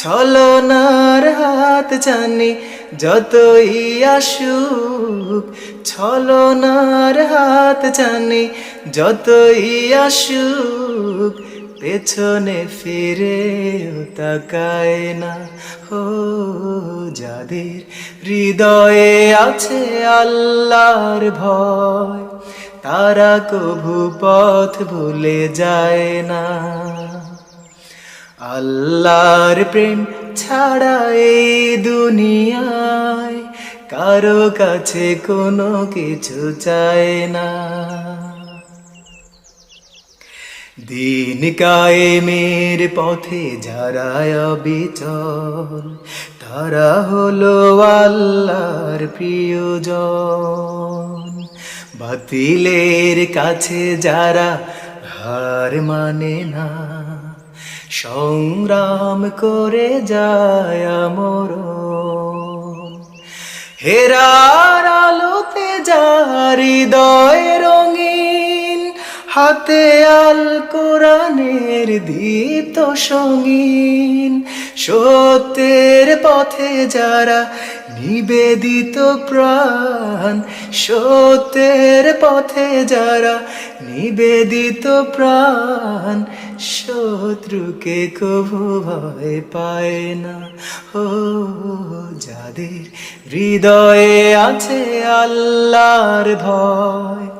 ছলনার হাত জানি, যতই আসুক। ছলনার হাত জানি, যতই আসুক। পেছনে ফিরে তাকায় না ও যাদের হৃদয়ে আছে আল্লাহর ভয়, তারা কভু পথ ভুলে যায় না। আল্লাহর প্রেম ছাড়া এই দুনিয়ায় কারও কাছে কোনো কিছু চায় না। দিন কায়েমের পথে যারা বিচল তারা হলো আল্লাহর প্রিয়জন। বাতিলের কাছে যারা হার মানে না সংগ্রাম করে যায় আমর হেরার আলোতে যার হৃদয় হাতে আল কোরআনের দীপ্ত সঙ্গীন। সত্যের পথে যারা নিবেদিত প্রাণ, সত্যের পথে যারা নিবেদিত প্রাণ, শত্রুকে কভু ভয় পায় না। ও যাদের হৃদয়ে আছে আল্লাহর ভয়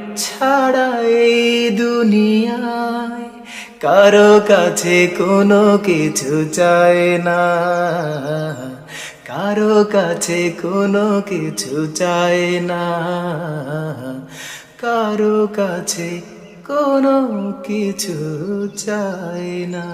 ছাড়া এই দুনিয়ায় কারও কাছে কোনো কিছু চায় না। কারও কাছে কোনো কিছু চায় না। কারও কাছে কোনো কিছু চায় না।